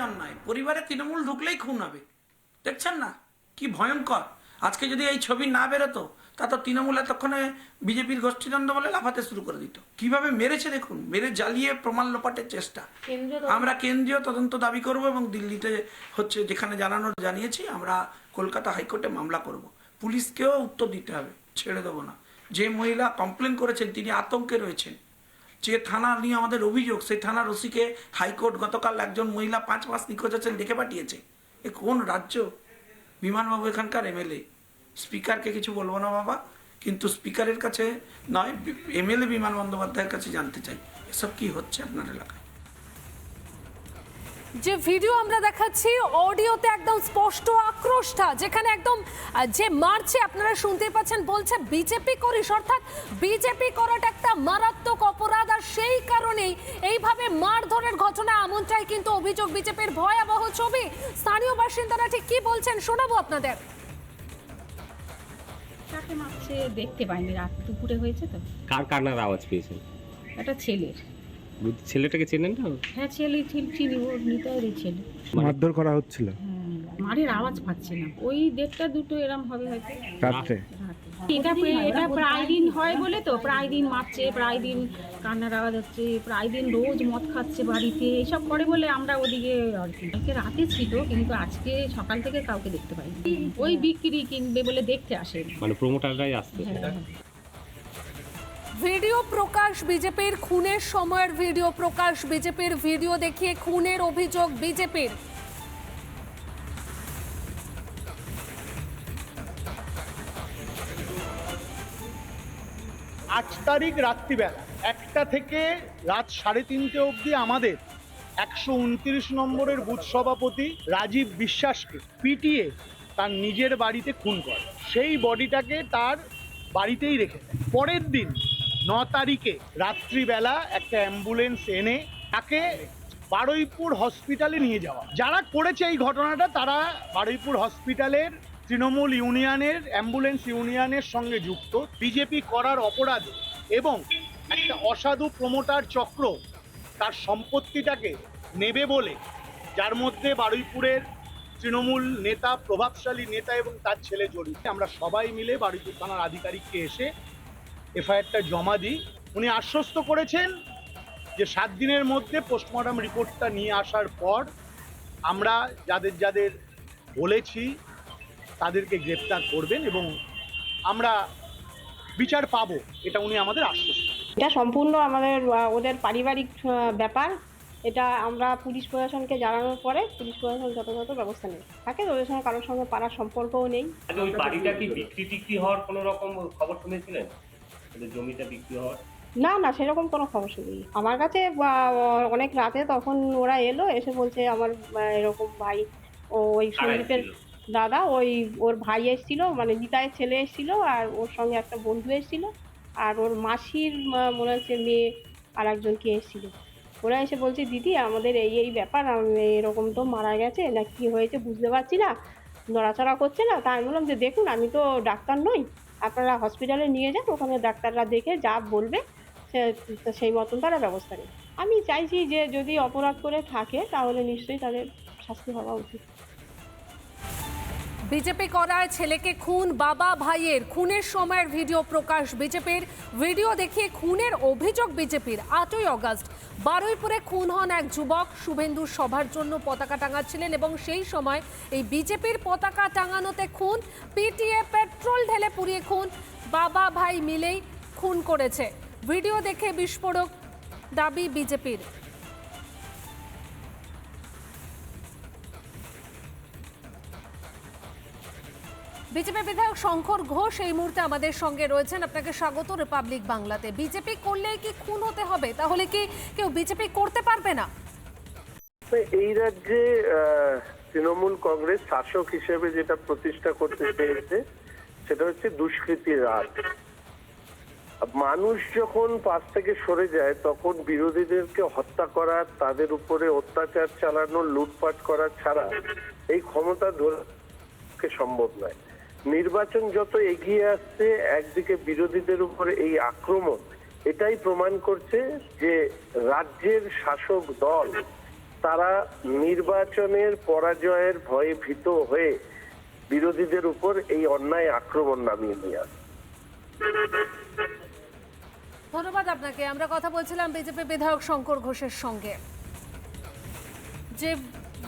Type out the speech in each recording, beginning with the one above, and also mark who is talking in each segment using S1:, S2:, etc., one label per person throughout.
S1: অন্যায় পরিবারে তৃণমূল ঢুকলেই খুন হবে। দেখছেন না? কি ভয়ঙ্কর। আজকে যদি এই ছবি না বেরোতো তা তো তৃণমূল এতক্ষণে বিজেপির গোষ্ঠীদ্বন্দ্ব বলে লাফাতে শুরু করে দিত। কীভাবে মেরেছে দেখুন? মেরে জ্বালিয়ে প্রমাণ লোপাটের চেষ্টা। আমরা কেন্দ্রীয় তদন্ত দাবি করব এবং দিল্লিতে হচ্ছে যেখানে জানানোর জানিয়েছি আমরা কলকাতা হাইকোর্টে মামলা করব। পুলিশকেও উত্তর দিতে হবে ছেড়ে দেবো না। যে মহিলা কমপ্লেন করেছেন তিনি আতঙ্কে রয়েছেন। যে থানা নিয়ে আমাদের অভিযোগ, সেই থানার ওসিকে হাইকোর্ট গতকাল একজন মহিলা পাঁচ মাস নিখোঁজ আছেন, ডেকে পাঠিয়েছে। এ কোন রাজ্য? বিমানবাবু এখানকার এমএলএ। স্পিকারকে কিছু বলব না বাবা, কিন্তু স্পিকারের কাছে নয়, এমএলএ বিমান বন্দ্যোপাধ্যায়ের কাছে জানতে চাই। এসব কি হচ্ছে আপনার এলাকায়?
S2: যে ভিডিও আমরা দেখাচ্ছি অডিওতে একদম স্পষ্ট আক্রোশটা যেখানে একদম যে মারছে আপনারা শুনতে পাচ্ছেন বলছে বিজেপি করিস অর্থাৎ বিজেপি করাটা একটা মারাত্মক অপরাধ আর সেই কারণেই এইভাবে মারধরের ঘটনা এমনটাই কিন্তু অভিযোগ বিজেপির ভয়াবহ ছবি। স্থানীয় বাসিন্দারা ঠিক কি বলছেন শোনাবো আপনাদের।
S3: দেখতে পাইনি রাত দুপুরে হয়েছে তো।
S4: কার কান্নার আওয়াজ পেয়েছেন?
S3: একটা ছেলের।
S4: ছেলেটাকে চেনেন না?
S3: হ্যাঁ ছেলে চিনি ওর নিতাইয়েরই ছেলে।
S5: মারধর করা হচ্ছিল?
S3: মারের আওয়াজ পাচ্ছি না। ওই দেড়টা দুটো এরম হবে হয়তো।
S5: রাত্রে?
S3: রাতে। এটা প্রায়- এটা প্রায় দিন হয় বলে তো প্রায় দিন মারছে প্রায় দিন কান্নার আওয়াজ হচ্ছে প্রায় দিন রোজ মদ খাচ্ছে বাড়িতে এসব করে বলে আমরা ওদিকে আর কি। কালকে রাতে ছিল কিন্তু আজকে সকাল থেকে কাউকে দেখতে পাইনি। ওই বিক্রি কিনবে বলে দেখতে আসে।
S4: মানে প্রমোটাররাই আসছে।
S3: হ্যাঁ।
S2: ভিডিও প্রকাশ, বিজেপির খুনের সময়ের ভিডিও প্রকাশ, বিজেপির ভিডিও দেখিয়ে খুনের অভিযোগ বিজেপির।
S6: আট তারিখ রাত্রিবেলা, একটা থেকে রাত সাড়ে তিনটে অবধি আমাদের একশো উনত্রিশ নম্বরের বুথ সভাপতি রাজীব বিশ্বাসকে পিটিয়ে তার নিজের বাড়িতে খুন করে। সেই বডিটাকে তার বাড়িতেই রেখে দেয়। পরের দিন ন তারিখে রাত্রিবেলা একটা অ্যাম্বুলেন্স এনে তাকে বারুইপুর হসপিটালে নিয়ে যাওয়া। যারা করেছে এই ঘটনাটা তারা বারুইপুর হসপিটালের, তৃণমূল ইউনিয়নের, অ্যাম্বুলেন্স ইউনিয়নের সঙ্গে যুক্ত। বিজেপি করার অপরাধে এবং একটা অসাধু প্রমোটার চক্র তার সম্পত্তিটাকে নেবে বলে, যার মধ্যে বারুইপুরের তৃণমূল নেতা, প্রভাবশালী নেতা এবং তার ছেলে জড়িত। আমরা সবাই মিলে বারুইপুর থানার আধিকারিককে এসে এফআইআরটা জমা দিই। উনি আশ্বস্ত করেছেন যে সাত দিনের মধ্যে পোস্টমর্টম রিপোর্টটা নিয়ে আসার পর আমরা যাদের যাদের বলেছি তাদেরকে গ্রেপ্তার করবেন এবং আমরা বিচার পাবো এটা উনি আমাদের আশ্বস্ত
S7: এটা সম্পূর্ণ আমাদের ওদের পারিবারিক ব্যাপার। এটা আমরা পুলিশ প্রশাসনকে জানানোর পরে পুলিশ প্রশাসন যথাযথ ব্যবস্থা নেই থাকে ওদের সঙ্গে কারোর সঙ্গে পাড়ার সম্পর্কও নেই।
S8: ওই বাড়িটা কি বিক্রি টিক্রি হওয়ার কোনো রকম খবর শুনেছিলেন? জমিটা বিক্রি হওয়ার?
S7: না না সেরকম কোনো খবর নেই। আমার কাছে অনেক রাতে তখন ওরা এলো এসে বলছে আমার এরকম ভাই ও ওই সন্দীপের দাদা ওই ওর ভাই এসেছিল মানে নিতাইয়ের ছেলে এসেছিল আর ওর সঙ্গে একটা বন্ধু এসেছিল আর ওর মাসির মনে হচ্ছে মেয়ে আর একজন কে এসেছিল। ওরা এসে বলছে দিদি আমাদের এই এই ব্যাপার এরকম তো মারা গেছে না কি হয়েছে বুঝতে পারছি না নড়াচড়া করছে না, তা আমি বললাম যে দেখুন, আমি তো ডাক্তার নই, আপনারা হসপিটালে নিয়ে যান, ওখানে ডাক্তাররা দেখে যা বলবে সেই মতন তারা ব্যবস্থা নেবে। আমি চাইছি যে যদি অপরাধ করে থাকে, তাহলে নিশ্চয়ই তাদের শাস্তি হওয়া উচিত।
S2: বিজেপি করায় ছেলেকে খুন বাবা ভাইয়ের। খুনের সময়ের ভিডিও প্রকাশ বিজেপির। ভিডিও দেখিয়ে খুনের অভিযোগ বিজেপির। আটই অগস্ট। বারুইপুরে খুন হন এক যুবক। শুভেন্দুর সভার জন্য পতাকা টাঙাচ্ছিলেন এবং সেই সময় এই বিজেপির পতাকা টাঙানোতে খুন। পিটিএ পেট্রোল ঢেলে পুড়িয়ে খুন। বাবা ভাই মিলেই খুন করেছে। ভিডিও দেখে বিস্ফোরক দাবি বিজেপির। বিজেপি বিধায়ক শঙ্কর ঘোষ এই মুহূর্তে আমাদের সঙ্গে রয়েছেন। আপনাকে স্বাগত রিপাবলিক বাংলাতে। বিজেপি করলেই কি খুন হতে হবে? তাহলে কি কেউ বিজেপি করতে পারবে না?
S9: এই রাজ্যে তৃণমূল কংগ্রেস শাসক হিসেবে যেটা প্রতিষ্ঠা করতে চেয়েছে সেটা হচ্ছে দুষ্কৃতির রাজ। মানুষ যখন পাশ থেকে সরে যায়, তখন বিরোধীদেরকে হত্যা করা, তাদের উপরে অত্যাচার চালানো, লুটপাট করা ছাড়া এই ক্ষমতা ধরে সম্ভব নয়। নির্বাচন যত এগিয়ে আসছে, একদিকে বিরোধীদের উপরে এই আক্রমণ, এটাই প্রমাণ করছে যে রাজ্যের শাসক দল, তারা নির্বাচনের পরাজয়ের ভয়ে ভীত হয়ে বিরোধীদের উপর এই অন্যায় আক্রমণ নামিয়ে নিয়ে আসে
S2: ধন্যবাদ আপনাকে। আমরা কথা বলছিলাম বিজেপি বিধায়ক শঙ্কর ঘোষের সঙ্গে। যে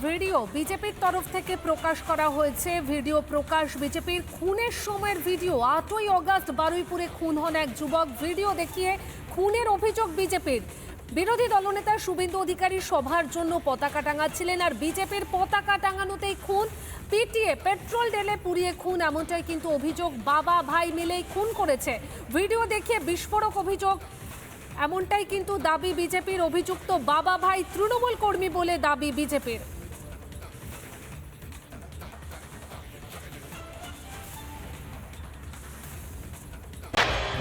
S2: ভিডিও বিজেপির তরফ থেকে প্রকাশ করা হয়েছে। ভিডিও প্রকাশ বিজেপির খুনের সময়ের ভিডিও। আটই অগাস্ট বারুইপুরে খুন হন এক যুবক। ভিডিও দেখিয়ে খুনের অভিযোগ বিজেপির। বিরোধী দলনেতা শুভেন্দু অধিকারী সভার জন্য পতাকা টাঙাচ্ছিলেন আর বিজেপির পতাকা টাঙানোতেই খুন। পিটিয়ে পেট্রোল ঢেলে পুড়িয়ে খুন, এমনটাই কিন্তু অভিযোগ। বাবা, ভাই মিলেই খুন করেছে। ভিডিও দেখিয়ে বিস্ফোরক অভিযোগ, এমনটাই কিন্তু দাবি বিজেপির। অভিযুক্ত বাবা, ভাই তৃণমূল কর্মী বলে দাবি বিজেপির।